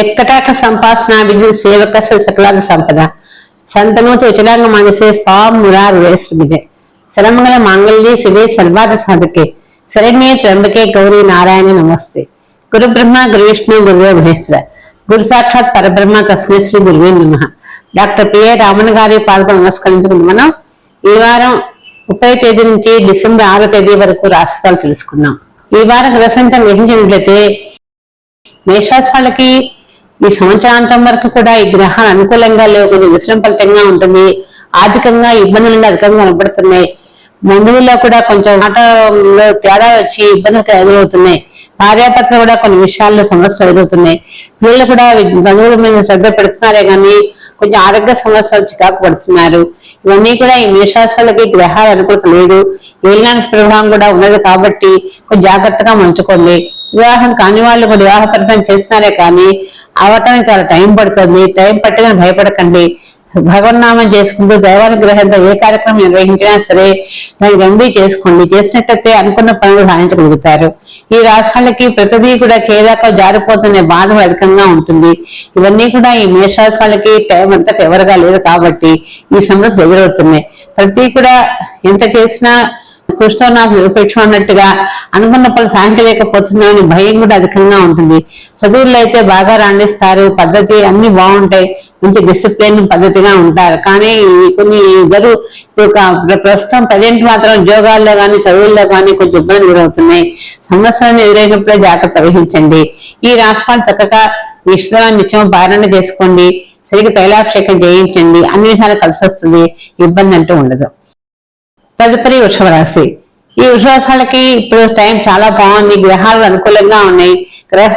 ఎక్కటాట సంపాసన విజు సేవకస్య సకలాంగ సంపద. సంతనూతి ఉచలాంగ మనసే స్వాం మురారు వేసుకుమిదే మాంగళ్యే శివే సర్వాత సాధకే. శరణ్యే త్రంబకే గౌరీ నారాయణ నమస్తే. గురు బ్రహ్మ గురు విష్ణు గురువే మహేశ్వర. గురు సాక్షాత్ పరబ్రహ్మ తస్మై శ్రీ గురువే నమ. డాక్టర్ పిఏ రామన్ గారి పాల్గొని నమస్కరించుకుని మనం ఈ వారం ముప్పై తేదీ నుంచి డిసెంబర్ ఆరో తేదీ వరకు రాశిఫలాలు తెలుసుకున్నాం ఈ వారం గ్రసంతం గ్రహించినట్లయితే మేషరాశి వాళ్ళకి ఈ సంవత్సరాంతం వరకు కూడా ఈ గ్రహాలు అనుకూలంగా లేవు కొంచెం విశ్రం ఫలితంగా ఉంటుంది. ఆర్థికంగా ఇబ్బందులు అధికంగా కనబడుతున్నాయి. బంధువుల్లో కూడా కొంచెం ఆటలో తేడా వచ్చి ఇబ్బందులు ఎదురవుతున్నాయి. భార్యాపత్ర కూడా కొన్ని విషయాల్లో సమస్యలు ఎదురవుతున్నాయి. పిల్లలు కూడా బంధువుల మీద శ్రద్ధ పెడుతున్నారే కానీ కొంచెం ఆరోగ్య సమస్యలు చికాకు పడుతున్నారు ఇవన్నీ కూడా ఈ మేషాశాలకి గ్రహాలు అనుకూలత లేదు. ఏలినాటి ప్రభావం కూడా ఉన్నది కాబట్టి కొంచెం జాగ్రత్తగా మంచుకోండి వివాహం కాని వాళ్ళు కూడా వివాహ ప్రయత్నం చేస్తున్నారే కానీ అవటానికి చాలా టైం పడుతుంది. టైం పట్టిన భయపడకండి. భగవన్నామం చేసుకుంటూ దైవానుగ్రహంతో ఏ కార్యక్రమం నిర్వహించినా సరే దాన్ని గంభీ చేసుకోండి. చేసినట్టయితే అనుకున్న పనులు సాధించగలుగుతారు. ఈ రాష్ట్రాలకి ప్రతిదీ కూడా చేయదాకా జారిపోతున్న బాధ అధికంగా ఉంటుంది. ఇవన్నీ కూడా ఈ మేషరాశి వాళ్ళకి టైం అంతా ఎవరుగా లేదు కాబట్టి ఈ సమస్యలు ఎదురవుతున్నాయి. ప్రతి కూడా ఎంత చేసినా కృష్ణ నాకు నిరూపించు అన్నట్టుగా అనుకున్న పనులు సాధించలేకపోతున్నామని భయం కూడా అధికంగా ఉంటుంది. చదువుల్లో అయితే బాగా రాణిస్తారు పద్ధతి అన్ని బాగుంటాయి మంచి డిసిప్లిన్ పద్ధతిగా ఉంటారు. కానీ కొన్ని ఇద్దరు ప్రస్తుతం ప్రజెంట్ మాత్రం ఉద్యోగాల్లో కానీ చదువుల్లో కానీ కొంచెం ఇబ్బందులు గురవుతున్నాయి. సమస్యలను ఎదురైనప్పుడే జాగ్రత్త వహించండి ఈ రాష్ట్రాలు చక్కగా విశ్రాన్ని నిత్యం పారణ చేసుకోండి. సరిగ్గా తైలాభిషేకం చేయించండి. అన్ని విధాలు కలిసి వస్తుంది ఇబ్బంది అంటూ ఉండదు. తదుపరి వృషభ రాశి. ఈ వృషభాలకి ఇప్పుడు టైం చాలా బాగుంది. గ్రహాలు అనుకూలంగా ఉన్నాయి. గ్రహ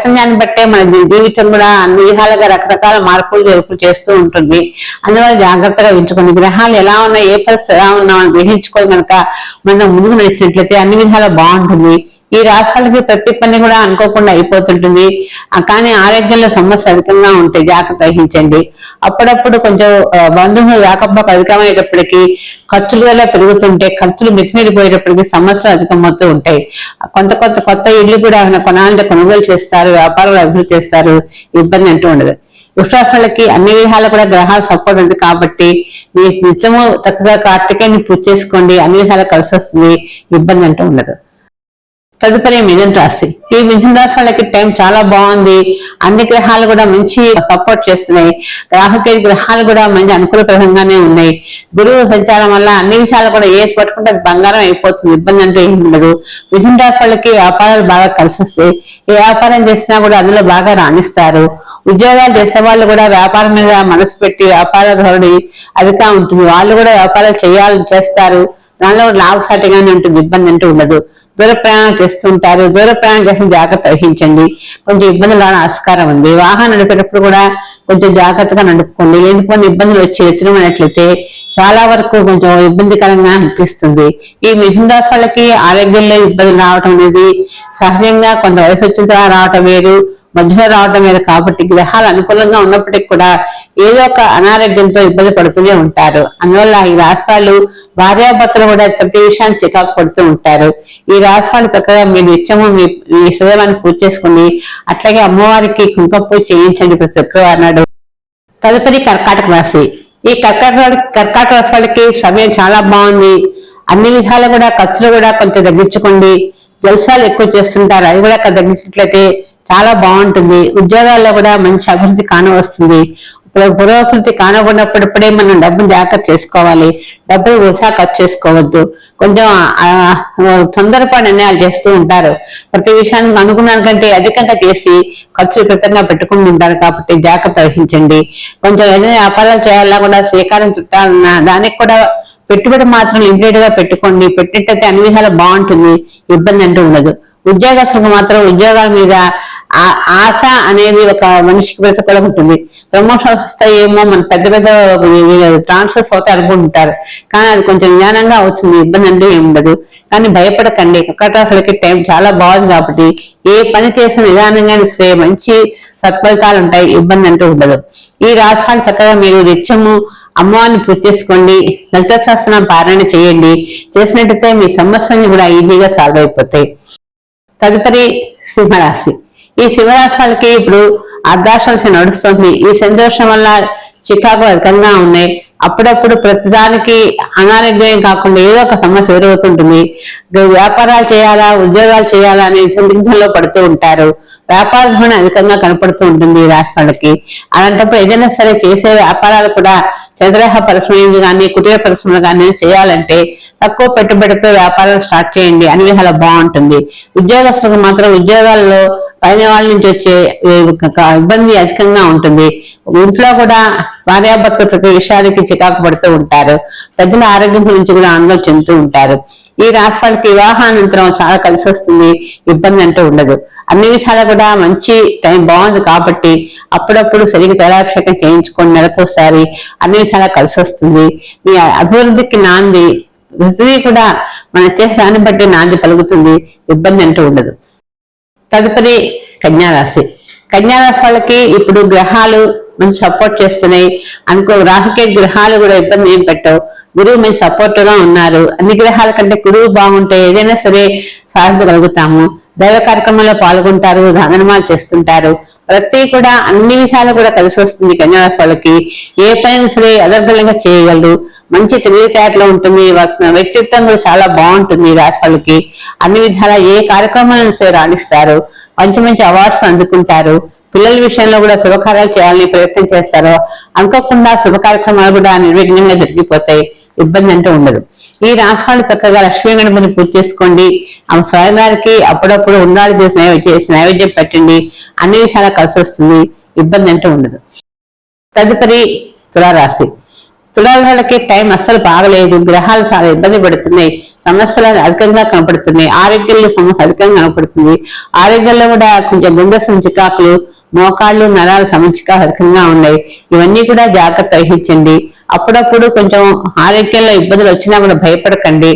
బట్టే మన జీవితం కూడా అన్ని విధాలుగా రకరకాల మార్పులు జరుపులు చేస్తూ ఉంటుంది. అందువల్ల జాగ్రత్తగా ఎంచుకోండి గ్రహాలు ఎలా ఉన్నాయి ఏ పరిస్థితి ఎలా ఉన్నామని గ్రహించుకొని కనుక మనం ముందుకు నడిచినట్లయితే అన్ని విధాలు బాగుంటుంది. ఈ రాష్ట్రాలకి ప్రతి పని కూడా అనుకోకుండా అయిపోతుంటుంది. కానీ ఆరోగ్యంలో సమస్య అధికంగా ఉంటే జాగ్రత్త వహించండి. అప్పుడప్పుడు కొంచెం బంధువులు రాకపోక అధికమయ్యేటప్పటికి ఖర్చులు వల్ల పెరుగుతుంటే ఖర్చులు మితిమీరిపోయేటప్పటికి సమస్యలు అధికమవుతూ ఉంటాయి. కొంత కొత్త కొత్త ఇల్లు కూడా కొనాలంటే కొనుగోలు చేస్తారు వ్యాపారాలు అభివృద్ధి చేస్తారు. ఇబ్బంది అంటూ ఉండదు. విశ్వాసాలకి అన్ని విధాలు కూడా గ్రహాలు సపోర్ట్ ఉంది కాబట్టి మీ నిత్యము చక్కగా కార్తికేయని పూజ చేసుకోండి. అన్ని విధాలు కలిసి వస్తుంది. ఇబ్బంది అంటూ ఉండదు. తదుపరి మిథున రాశి. ఈ మిథున రాశి వాళ్ళకి టైం చాలా బాగుంది. అన్ని గ్రహాలు కూడా మంచి సపోర్ట్ చేస్తున్నాయి. రాహుకేతు గ్రహాలు కూడా మంచి అనుకూలప్రదంగానే ఉన్నాయి. గురువు సంచారం వల్ల అన్ని విషయాలు కూడా ఏది పట్టుకుంటే అది బంగారం అయిపోతుంది. ఇబ్బంది అంటే ఏమి ఉండదు. మిథున రాశి వాళ్ళకి వ్యాపారాలు బాగా కలిసి వస్తాయి. ఏ వ్యాపారం చేసినా కూడా అందులో బాగా రాణిస్తారు. ఉద్యోగాలు చేసే వాళ్ళు కూడా వ్యాపారం మీద మనసు పెట్టి వ్యాపార ధోరణి అదిగా ఉంటుంది. వాళ్ళు కూడా వ్యాపారాలు చేయాలని చేస్తారు. దానిలో కూడా లాభసాటిగానే ఉంటుంది. ఇబ్బంది అంటూ ఉండదు. దూర ప్రయాణం చేస్తుంటారు. దూర ప్రయాణం చేసిన జాగ్రత్త వహించండి. కొంచెం ఇబ్బందులు రాని ఆస్కారం ఉంది. వాహనం నడిపేటప్పుడు కూడా కొంచెం జాగ్రత్తగా నడుపుకోండి. లేనిపోయిన ఇబ్బందులు వచ్చి ఎత్తునమైనట్లయితే చాలా వరకు కొంచెం ఇబ్బందికరంగా అనిపిస్తుంది. ఈ మిథున రాశి వాళ్ళకి ఆరోగ్యంలో ఇబ్బందులు రావటం అనేది సహజంగా కొంత వయసు వచ్చిన తర్వాత రావటం వేరు. మధ్యలో రావడం మీద కాబట్టి గ్రహాలు అనుకూలంగా ఉన్నప్పటికీ కూడా ఏదో ఒక అనారోగ్యంతో ఇబ్బంది పడుతూనే ఉంటారు. అందువల్ల ఈ రాష్ట్రాలు భార్యాభర్తలు కూడా ప్రతి విషయాన్ని చికాకు పడుతూ ఉంటారు. ఈ రాష్ట్రాలు చక్కగా మీ నిత్యము మీ శరీరాన్ని పూజ చేసుకుని అట్లాగే అమ్మవారికి కుంకుమ పూజ చేయించండి ప్రతి ఒక్కరు అన్నాడు తదుపరి కర్కాటక రాశి. ఈ కర్కాటక కర్కాటక రాశి వాళ్ళకి సమయం చాలా బాగుంది. అన్ని విధాలు కూడా ఖర్చులు కూడా కొంచెం తగ్గించుకోండి. జలసాలు ఎక్కువ చేస్తుంటారు. అవి కూడా తగ్గించినట్లయితే చాలా బాగుంటుంది. ఉద్యోగాల్లో కూడా మంచి అభివృద్ధి కానవస్తుంది. ఇప్పుడు పురోగతి కానబడినప్పుడప్పుడే మనం డబ్బును జాగ్రత్త చేసుకోవాలి. డబ్బులు వృధా ఖర్చు చేసుకోవద్దు. కొంచెం ఆ, ఆ, తొందరపాటు నిర్ణయాలు చేస్తూ ఉంటారు. ప్రతి విషయానికి అనుకున్నానికంటే అధికంగా చేసి ఖర్చు కృతంగా పెట్టుకుని ఉంటారు కాబట్టి జాగ్రత్త వహించండి. కొంచెం ఏదైనా వ్యాపారాలు చేయాలన్నా కూడా శ్రీకారం చుట్టాలన్నా దానికి కూడా పెట్టుబడి మాత్రం లిమిటెడ్గా పెట్టుకోండి. పెట్టినట్టయితే అన్ని విధాలు బాగుంటుంది. ఇబ్బంది అంటూ ఉండదు. ఉద్యోగస్తులకు మాత్రం ఉద్యోగాల మీద ఆ- ఆశ అనేది ఒక మనిషికి బ్రతకడం ఉంటుంది. ప్రమోషన్స్ వస్తాయేమో మన పెద్ద పెద్ద ట్రాన్స్ఫర్స్ అవుతాయి అనుకుంటుంటారు కానీ అది కొంచెం జ్ఞానంగా అవుతుంది ఇబ్బంది అంటే ఏమి ఉండదు. కానీ భయపడకండి కర్కాటకులకి టైం చాలా బాగుంది కాబట్టి ఏ పని చేసిన విధానంగా సరే మంచి సత్ఫలితాలు ఉంటాయి ఇబ్బంది అంటూ ఉండదు. ఈ రాజకాలు చక్కగా మీరు నిత్యము అమ్మవారిని పూజ చేసుకోండి లలిత శాస్త్రం పారాయణ చేయండి. చేసినట్టయితే మీ సమస్యలు కూడా ఈజీగా సాల్వ్ అయిపోతాయి. తదుపరి సింహరాశి. ఈ శివరాత్రాలకి ఇప్పుడు అర్ధాశ్వాస నడుస్తుంది. ఈ సంతోషం వల్ల చికాకు అధికంగా ఉన్నాయి అప్పుడప్పుడు ప్రతిదానికి అనారోగ్యం కాకుండా ఏదో ఒక సమస్య ఎదురవుతుంటుంది. వ్యాపారాలు చేయాలా ఉద్యోగాలు చేయాలా అనే సందిగ్ధంలో పడుతూ ఉంటారు. వ్యాపార ధోరణి అధికంగా కనపడుతూ ఉంటుంది ఈ రాశి వాళ్ళకి అలాంటప్పుడు ఏదైనా సరే చేసే వ్యాపారాలు కూడా చంద్రగ్రహ పరిశ్రమ కానీ కుటీర పరిశ్రమలు కానీ చేయాలంటే తక్కువ పెట్టుబడితో వ్యాపారాలు స్టార్ట్ చేయండి. అన్ని విధాలు బాగుంటుంది. ఉద్యోగస్తులకు మాత్రం ఉద్యోగాల్లో పైన వాళ్ళ నుంచి వచ్చే ఇబ్బంది అధికంగా ఉంటుంది. ఇంట్లో కూడా భార్యాభర్త ప్రతి విషయానికి చికాకు పడుతూ ఉంటారు. పెద్దల ఆరోగ్యం గురించి కూడా ఆందోళన చెందుతూ ఉంటారు. ఈ రాశి వాళ్ళకి వివాహానంతరం చాలా కలిసి వస్తుంది. ఇబ్బంది అంటూ ఉండదు. అన్ని విషయాలు కూడా మంచి టైం బాగుంది కాబట్టి అప్పుడప్పుడు సరిగ్గా తైలాభిషేకం చేయించుకొని నెలకోసారి అన్ని విషయాలు కలిసి వస్తుంది. మీ అభివృద్ధికి నాంది వృద్ధి కూడా మన చేసే దాన్ని బట్టి నాంది పలుకుతుంది. ఇబ్బంది అంటూ ఉండదు. తదుపరి కన్యారాశి. కన్యారాశి వాళ్ళకి ఇప్పుడు గ్రహాలు మంచి సపోర్ట్ చేస్తున్నాయి. అనుకో రాహుకే గ్రహాలు కూడా ఇబ్బంది ఏం పెట్టవు. గురువు మేము సపోర్ట్గా ఉన్నారు. అన్ని గ్రహాల కంటే గురువు బాగుంటే ఏదైనా సరే సాధించగలుగుతాము. దైవ కార్యక్రమంలో పాల్గొంటారు ధనమాలు చేస్తుంటారు. ప్రతి కూడా అన్ని విషయాలు కూడా కలిసి వస్తుంది కన్యారాశి వాళ్ళకి ఏ పైన సరే అదర్గలంగా చేయగలరు. మంచి తెలివితేటలో ఉంటుంది. వ్యక్తిత్వం కూడా చాలా బాగుంటుంది రాశి వాళ్ళకి అన్ని విధాల ఏ కార్యక్రమాలను సరే రాణిస్తారు. మంచి మంచి అవార్డ్స్ అందుకుంటారు. పిల్లల విషయంలో కూడా శుభకార్యాలు చేయాలని ప్రయత్నం చేస్తారు. అనుకోకుండా శుభ కార్యక్రమాలు కూడా నిర్విఘ్నంగా జరిగిపోతాయి. ఇబ్బంది అంటే ఉండదు. ఈ రాష్ట్రాలు చక్కగా లక్ష్మీ గణపతిని పూజ చేసుకోండి. ఆమె స్వయంగారికి అప్పుడప్పుడు ఉన్నాడు చేసి నైవేద్యం పెట్టండి. అన్ని విషయాలు కలిసి వస్తుంది. ఇబ్బంది అంటే ఉండదు. తదుపరి తులారాశి. తులారాలకి టైం అస్సలు బాగలేదు. గ్రహాలు చాలా ఇబ్బంది పడుతున్నాయి. సమస్యలు అధికంగా కనపడుతున్నాయి. ఆరోగ్యంలో సమస్య అధికంగా కనపడుతుంది. ఆరోగ్యంలో కూడా కొంచెం గుండె చికాకులు మోకాళ్ళు నరాలు సమచిక ఉన్నాయి. ఇవన్నీ కూడా జాగ్రత్త వహించండి. అప్పుడప్పుడు కొంచెం ఆరోగ్యంలో ఇబ్బందులు వచ్చినా కూడా భయపడకండి.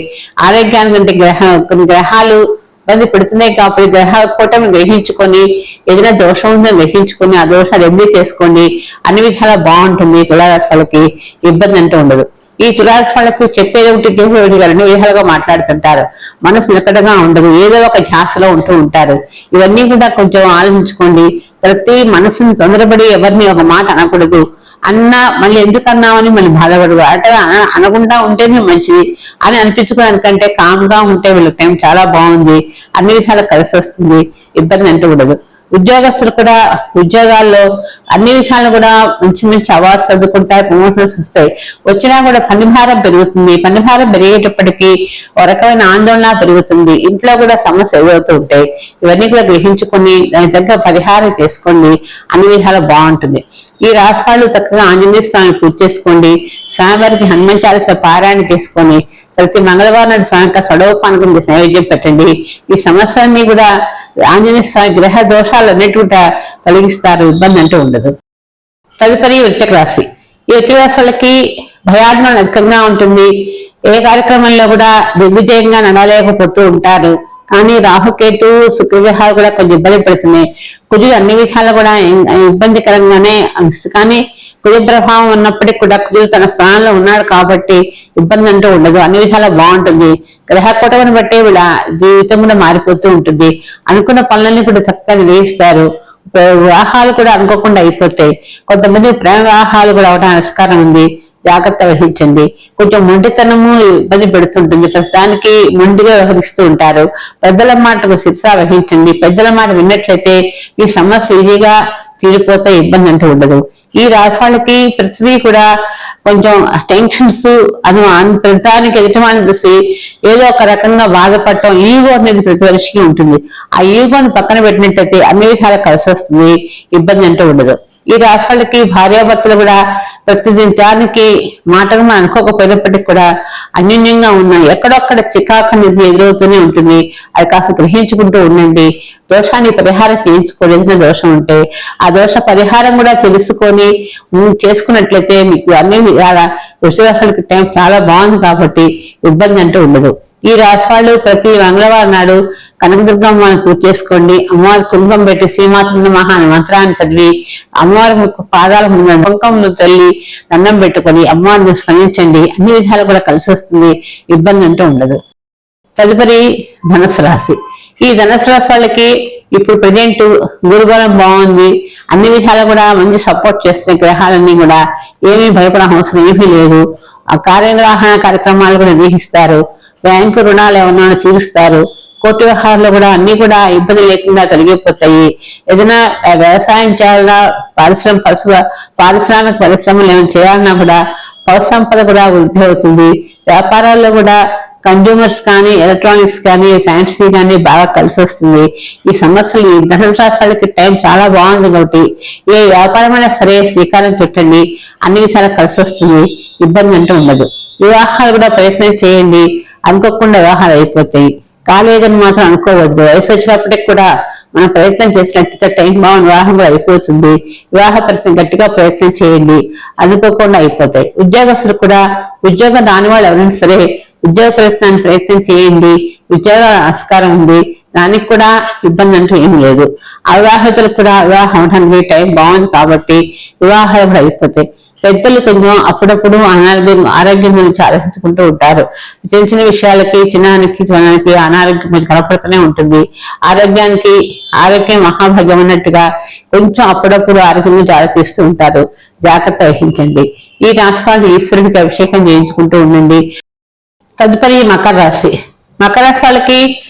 ఆరోగ్యానికి గ్రహ కొన్ని గ్రహాలు ఇబ్బంది పెడుతున్నాయి కాబట్టి గ్రహ కూటమి గ్రహించుకొని ఏదైనా దోషం ఉందో గ్రహించుకొని ఆ దోషాలు ఎన్ని చేసుకోండి. అన్ని విధాలా బాగుంటుంది తులారాశి వాళ్ళకి. ఇబ్బంది అంటూ ఉండదు. ఈ తులారాశి చెప్పేది ఒకటి చేసే గారు రెండు విధాలుగా మాట్లాడుతుంటారు. మనసు నిలకడగా ఉండదు. ఏదో ఒక ధ్యాసలో ఉంటూ ఉంటారు. ఇవన్నీ కూడా కొంచెం ఆలోచించుకోండి. ప్రతి మనసుని తొందరపడి ఎవరిని ఒక మాట అనకూడదు. అన్నా మళ్ళీ ఎందుకు అన్నామని మళ్ళీ బాధపడదు అంటే అనకుండా ఉంటేనే మంచిది అని అనిపించుకోవడానికంటే కామ్గా ఉంటే వీళ్ళ టైం చాలా బాగుంది. అన్ని విషయాలు కలిసి వస్తుంది. ఇబ్బంది అంటూ ఉండదు ఉద్యోగస్తులు కూడా ఉద్యోగాల్లో అన్ని విషయాలు కూడా మంచి మంచి అవార్డ్స్ చదువుకుంటాయి ప్రమోషన్స్ వస్తాయి. వచ్చినా కూడా పనిభారం పెరుగుతుంది. పనిభారం పెరిగేటప్పటికీ ఒక రకమైన ఆందోళన పెరుగుతుంది. ఇంట్లో కూడా సమస్య ఎదురవుతూ ఉంటాయి. ఇవన్నీ కూడా గ్రహించుకొని దాని తగ్గ పరిహారం చేసుకొని అన్ని విధాలు బాగుంటుంది. ఈ రాష్ట్రాలు చక్కగా ఆంజనేయ స్వామిని పూజ చేసుకోండి స్వామివారికి హనుమంత చాలీస పారాయణ చేసుకొని ప్రతి మంగళవారం స్వామి సడోపానకం నైవేద్యం పెట్టండి. ఈ సమస్యలన్నీ కూడా ఆంజనేయ స్వామి గ్రహ దోషాలు కూడా తొలగిస్తారు ఇబ్బంది అంటూ ఉండదు. తదుపరి వృత్తిక రాశి ఈ వృచ్చక రాశి వాళ్ళకి భయాత్మలు అధికంగా ఉంటుంది. ఏ కార్యక్రమంలో కూడా దిగ్విజయంగా నడలేకపోతూ ఉంటారు. కానీ రాహుకేతు శుక్రగ్రహాలు కూడా కొంచెం ఇబ్బంది పెడుతున్నాయి. కుజుడు అన్ని విషయాలు కూడా ఇబ్బందికరంగానే కానీ కుజ ప్రభావం ఉన్నప్పటికీ కూడా కుజుడు తన స్థానంలో ఉన్నాడు కాబట్టి ఇబ్బంది అంటూ ఉండదు. అన్ని విషయాలు బాగుంటుంది. గ్రహ కూటమిని బట్టి వీళ్ళ జీవితం కూడా మారిపోతూ ఉంటుంది. అనుకున్న పనులన్నీ కూడా చక్కగా వేయిస్తారు వివాహాలు కూడా అనుకోకుండా అయిపోతాయి. కొంతమంది ప్రేమ వివాహాలు కూడా అవడం ఆస్కారం ఉంది. జాగ్రత్త వహించండి. కొంచెం మొండితనము ఇబ్బంది పెడుతుంటుంది. ప్రస్తుతానికి మొండిగా వ్యవహరిస్తూ ఉంటారు. పెద్దల మాటకు శిక్ష వహించండి. పెద్దల మాట విన్నట్లయితే ఈ సమస్య ఈజీగా తీరిపోతే ఇబ్బంది అంటూ ఉండదు. ఈ రాశి వాళ్ళకి ప్రతిదీ కూడా కొంచెం టెన్షన్స్ అను ప్రతిదానికి ఎదుటమాని చూసి ఏదో ఒక రకంగా బాధపడటం ఈగో అనేది ప్రతి మనిషికి ఉంటుంది. ఆ ఈగోని పక్కన పెట్టినట్లయితే అన్ని విధాలు కలిసి వస్తుంది. ఇబ్బంది అంటూ ఉండదు. ఈ రాష్ట్రాలకి భార్యాభర్తలు కూడా ప్రతిదింటానికి మాటలు మనం అనుకోకపోయినప్పటికీ కూడా అన్యోన్యంగా ఉన్నాయి. ఎక్కడొక్కడ చికాకు అనేది ఎదురవుతూనే ఉంటుంది. అది కాస్త గ్రహించుకుంటూ ఉండండి. దోషాన్ని పరిహారం చేయించుకోలేసిన దోషం ఉంటే ఆ దోష పరిహారం కూడా తెలుసుకొని చేసుకున్నట్లయితే మీకు అన్ని వృషరాశులకి టైం చాలా బాగుంది కాబట్టి ఇబ్బంది అంటే ఉండదు. ఈ రాశి వాళ్ళు ప్రతి మంగళవారం నాడు కనకదుర్గమ్మని పూజ చేసుకోండి. అమ్మవారి కుంభం పెట్టి శ్రీమాత మహా మంత్రాన్ని చదివి అమ్మవారి పాదాల ముందు కుంకంను తల్లి దండం పెట్టుకొని అమ్మవారిని స్మరించండి. అన్ని విధాలు కూడా కలిసి వస్తుంది. ఇబ్బంది అంటూ ఉండదు. తదుపరి ధనుసు రాశి. ఈ ధనుసు రాశి వాళ్ళకి ఇప్పుడు ప్రజెంట్ గురుబలం బాగుంది. అన్ని విధాలు కూడా మంచి సపోర్ట్ చేస్తున్న గ్రహాలన్నీ కూడా ఏమీ భయపడడం అవసరం ఏమీ లేదు. ఆ కార్యనిర్వహణ కార్యక్రమాలు కూడా నిర్వహిస్తారు. బ్యాంకు రుణాలు ఏమన్నా తీరుస్తారు. కోర్టు వ్యవహారాలు కూడా అన్ని కూడా ఇబ్బంది లేకుండా తొలగిపోతాయి. ఏదైనా వ్యవసాయం చేయాలన్నా పరిశ్రమ పరిశ్రమ పారిశ్రామిక పరిశ్రమలు ఏమైనా చేయాలన్నా కూడా పౌర సంపద కూడా వృద్ధి అవుతుంది. వ్యాపారాల్లో కూడా కన్జ్యూమర్స్ కానీ ఎలక్ట్రానిక్స్ కానీ ఫ్యాన్సీ కానీ బాగా కలిసి వస్తుంది. ఈ సమస్యలు ఈ ధనుసు టైం చాలా బాగుంది కాబట్టి ఏ వ్యాపారమైనా సరే శ్రీకారం చుట్టండి. అన్ని విషయాలు కలిసి వస్తుంది. ఇబ్బంది అంటూ ఉండదు. వివాహాలు కూడా ప్రయత్నం చేయండి. అనుకోకుండా వివాహాలు అయిపోతాయి. కాలేదని మాత్రం అనుకోవద్దు. వయసు వచ్చినప్పటికి కూడా మనం ప్రయత్నం చేసినట్టుగా టైం బాగుంది వివాహం కూడా అయిపోతుంది. వివాహ ప్రయత్నం గట్టిగా ప్రయత్నం చేయండి. అనుకోకుండా అయిపోతాయి. ఉద్యోగస్తులు కూడా ఉద్యోగం రాని వాళ్ళు ఎవరైనా సరే ఉద్యోగ ప్రయత్నాన్ని ప్రయత్నం చేయండి. ఉద్యోగ ఆస్కారం ఉంది. దానికి కూడా ఇబ్బంది అంటూ ఏం లేదు. అవివాహితులకు కూడా వివాహం అవడానికి టైం బాగుంది కాబట్టి వివాహాలు కూడా అయిపోతాయి. పెద్దలు కొంచెం అప్పుడప్పుడు అనారోగ్యం ఆరోగ్యం గురించి ఆలోచించుకుంటూ ఉంటారు. చిన్న చిన్న విషయాలకి చిన్నానికి చిన్నానికి అనారోగ్యం కనపడుతూనే ఉంటుంది. ఆరోగ్యానికి ఆరోగ్యం మహాభాగ్యం అన్నట్టుగా కొంచెం అప్పుడప్పుడు ఆరోగ్యం గురించి ఆలోచిస్తూ ఉంటారు. జాగ్రత్త వహించండి. ఈ రాష్ట్రాలు ఈశ్వరుడికి అభిషేకం చేయించుకుంటూ ఉండండి. తదుపరి మకర రాశి. మకర రాశి వాళ్ళకి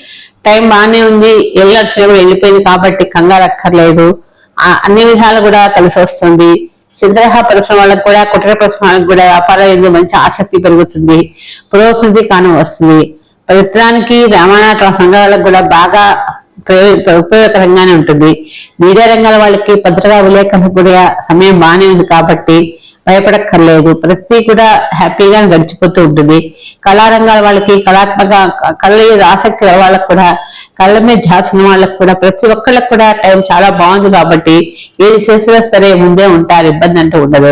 టైం బాగానే ఉంది. వెళ్ళాల్సిన వచ్చినప్పుడు వెళ్ళిపోయింది కాబట్టి కంగారు అక్కర్లేదు. ఆ అన్ని విధాలు కూడా కలిసి వస్తుంది. చంద్రహ పరిశ్రమలకు కూడా కుటీర పరిశ్రమలకు కూడా వ్యాపారం మంచి ఆసక్తి పెరుగుతుంది. పురోభివృద్ధి కాను వస్తుంది. పరిత్రానికి రామానాట సంఘాలకు కూడా బాగా ఉపయోగకరంగానే ఉంటుంది. మీడియా రంగాల వాళ్ళకి పత్రికా విలేకరులకు కూడా సమయం బాగానే ఉంది కాబట్టి భయపడక్కర్లేదు. ప్రతి కూడా హ్యాపీగా గడిచిపోతూ ఉంటుంది. కళారంగాల వాళ్ళకి కళాత్మక కళ ఆసక్తి వాళ్ళకి కూడా కళ్ళ మీద ధ్యాసిన వాళ్ళకు కూడా ప్రతి ఒక్కళ్ళకి కూడా టైం చాలా బాగుంది కాబట్టి ఏది చేసినా సరే ముందే ఉంటారు ఇబ్బంది అంటూ ఉండదు.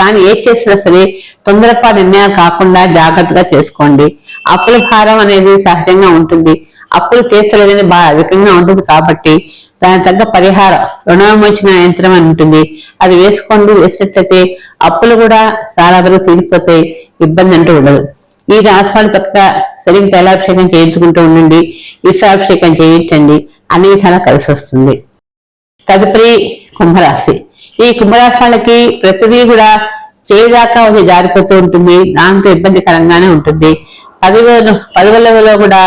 కానీ ఏది చేసినా సరే తొందరపా నిర్ణయం కాకుండా జాగ్రత్తగా చేసుకోండి. అప్పుల భారం అనేది సహజంగా ఉంటుంది. అప్పులు తీర్చలేదని బాగా అధికంగా ఉంటుంది కాబట్టి దాని తగ్గ పరిహారం రుణవిమోచన యంత్రం అని ఉంటుంది. అది వేసుకోండి వేసినట్లయితే అప్పులు కూడా చాలా వరకు తీరిపోతాయి ఇబ్బంది అంటూ ఉండదు. ఈ రాశివాళ్ళు చక్కగా సరిగ్గా తైలాభిషేకం చేయించుకుంటూ ఉండండి ఈశాభిషేకం చేయించండి అన్ని విధాలా కలిసి వస్తుంది. తదుపరి కుంభరాశి. ఈ కుంభరాశి వాళ్ళకి ప్రతిదీ కూడా చేయదాకా వచ్చి జారిపోతూ ఉంటుంది దాంతో ఇబ్బందికరంగానే ఉంటుంది. పదవులు పదవులలో కూడా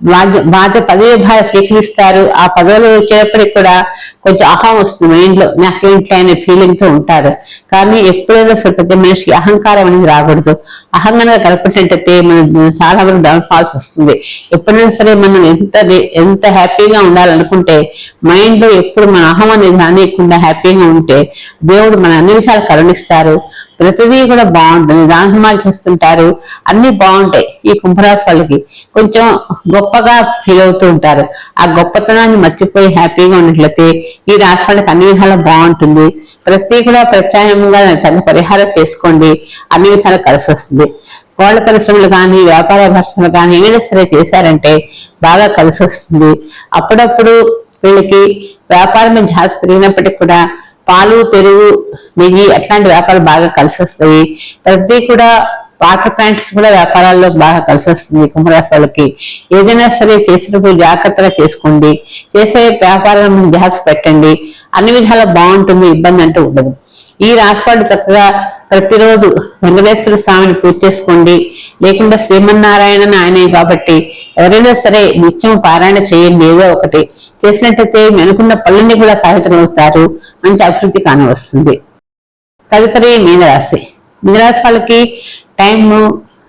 బాధ్య బాధ్య పదవి భార స్వీకరిస్తారు. ఆ పదవులు వచ్చేటప్పటికి కూడా కొంచెం అహం వస్తుంది మైండ్లో ఇంట్లో అనే ఫీలింగ్తో ఉంటారు. కానీ ఎప్పుడైనా సరే ప్రతి మనిషికి అహంకారం అనేది రాకూడదు. అహంకారంగా కలపటంటే మనం చాలా వరకు డౌన్ ఫాల్స్ వస్తుంది. ఎప్పుడైనా సరే మనం ఎంత ఎంత హ్యాపీగా ఉండాలనుకుంటే మైండ్లో ఎప్పుడు మన అహం అనేది రానియకుండా హ్యాపీగా ఉంటే దేవుడు మన అన్ని విషయాలు కరుణిస్తారు. ప్రతిదీ కూడా బాగుంటుంది. దానమాలు చేస్తుంటారు. అన్ని బాగుంటాయి. ఈ కుంభరాశి వాళ్ళకి కొంచెం గొప్పగా ఫీల్ అవుతూ ఉంటారు. ఆ గొప్పతనాన్ని మర్చిపోయి హ్యాపీగా ఉన్నట్లయితే ఈ రాశి వాళ్ళకి అన్ని విధాలు బాగుంటుంది. ప్రతి కూడా ప్రత్యామ్నాయంగా తగ్గ పరిహారం చేసుకోండి. అన్ని విధాలు కలిసి వస్తుంది. కోళ్ళ పరిశ్రమలు కానీ వ్యాపార పరిశ్రమలు కానీ ఏదైనా సరే చేశారంటే బాగా కలిసి వస్తుంది. అప్పుడప్పుడు వీళ్ళకి వ్యాపారం మీద ధ్యాస పెరిగినప్పటికీ కూడా పాలు పెరుగు నెయ్యి అట్లాంటి వ్యాపారాలు బాగా కలిసి వస్తాయి ప్రతి కూడా వాటర్ ప్లాంట్స్ కూడా వ్యాపారాల్లో బాగా కలిసి వస్తుంది కుంభరాశి వాళ్ళకి ఏదైనా సరే చేసినప్పుడు జాగ్రత్తగా చేసుకోండి. చేసే వ్యాపారం ధ్యాస పెట్టండి. అన్ని విధాలా బాగుంటుంది ఇబ్బంది అంటూ ఉండదు. ఈ రాశి వాళ్ళు చక్కగా ప్రతిరోజు వెంకటేశ్వర స్వామిని పూజ చేసుకోండి. లేకుండా శ్రీమన్నారాయణ ఆయనే కాబట్టి ఎవరైనా సరే నిత్యం పారాయణ చేయండి ఏదో ఒకటి. చేసినట్టయితే మెనుకున్న పళ్ళని కూడా కూడా సాధించగలుగుతారు మంచి అభివృద్ధి కానవస్తుంది. తదుపరి మీనరాశి. మీనరాశి వాళ్ళకి టైం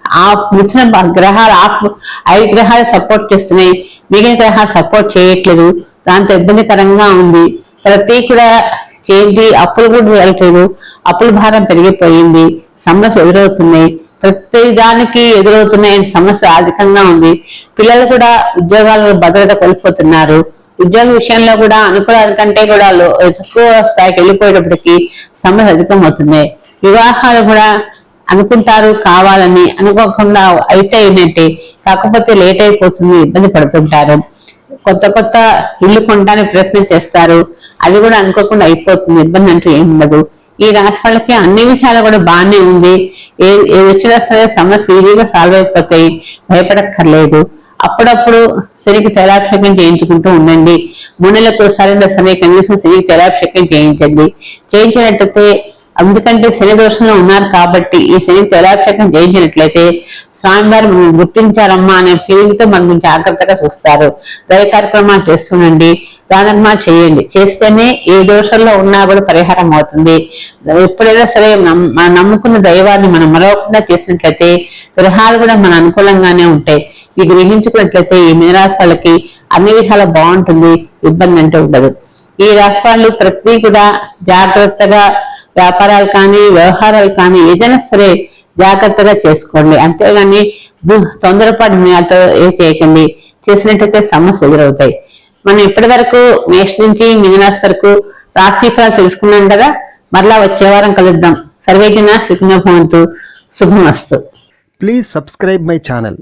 ఆఫ్ మిశ్రమ గ్రహాలు ఆఫ్ ఐదు గ్రహాలు సపోర్ట్ చేస్తున్నాయి. మిగిలిన గ్రహాలు సపోర్ట్ చేయట్లేదు. దాంతో ఇబ్బందికరంగా ఉంది. ప్రతి కూడా చేయండి. అప్పులు కూడా వెళ్ళట్లేదు అప్పుల భారం పెరిగిపోయింది. సమస్య ఎదురవుతున్నాయి. ప్రతి దానికి ఎదురవుతున్నాయి సమస్య అధికంగా ఉంది. పిల్లలు కూడా ఉద్యోగాలను భద్రత కోల్పోతున్నారు. ఉద్యోగ విషయంలో కూడా అనుకోవడానికంటే కూడా ఎక్కువ స్థాయికి వెళ్ళిపోయేటప్పటికి సమస్య అధికమవుతుంది వివాహాలు కూడా అనుకుంటారు కావాలని అనుకోకుండా అయితే ఏంటంటే కాకపోతే లేట్ అయిపోతుంది ఇబ్బంది పడుతుంటారు. కొత్త కొత్త ఇల్లు కొనడానికి ప్రయత్నం చేస్తారు. అది కూడా అనుకోకుండా అయిపోతుంది ఇబ్బంది అంటూ ఏం ఉండదు. ఈ రాశి వాళ్ళకి అన్ని విషయాలు కూడా బాగానే ఉంది. ఏ ఏ వచ్చినా సరే సమస్య ఈజీగా సాల్వ్ అయిపోతాయి. భయపడక్కర్లేదు. అప్పుడప్పుడు శనికి తైలాభిషేకం చేయించుకుంటూ ఉండండి. మునులకు సరైన ఒకసారి కనీసం శనికి తైలాభిషేకం చేయించండి. చేయించినట్టయితే అందుకంటే శని దోషంలో ఉన్నారు కాబట్టి ఈ శని తైలాభిషేకం చేయించినట్లయితే స్వామివారు మనం గుర్తించారమ్మా అనే ఫీలింగ్తో మనం జాగ్రత్తగా చూస్తారు. దయ కార్యక్రమాలు చేస్తుండండి. దానమ్మా చేయండి. చేస్తేనే ఏ దోషంలో ఉన్నా కూడా పరిహారం అవుతుంది. ఎప్పుడైనా సరే మనం నమ్ముకున్న దైవాన్ని మనం మరవకుండా చేసినట్లయితే గ్రహాలు కూడా మన అనుకూలంగానే ఉంటాయి. ఇవి గ్రహించుకున్నట్లయితే ఈ మీనరాశి వాళ్ళకి అన్ని విషయాలు బాగుంటుంది ఇబ్బంది అంటే ఉండదు. ఈ రాశి వాళ్ళు ప్రతి కూడా జాగ్రత్తగా వ్యాపారాలు కానీ వ్యవహారాలు కానీ ఏదైనా సరే జాగ్రత్తగా చేసుకోండి. అంతేగాని తొందరపాటు మీతో ఏ చేయకండి. చేసినట్టయితే సమస్యలు ఎదురవుతాయి. మనం ఇప్పటి వరకు మేష్ నుంచి మీనరాశి వరకు రాశి ఫలాలు తెలుసుకున్నాం కదా మరలా వచ్చే వారం కలుద్దాం. సర్వేజన సుఖినోభవంతు శుభమస్తు. Please subscribe my channel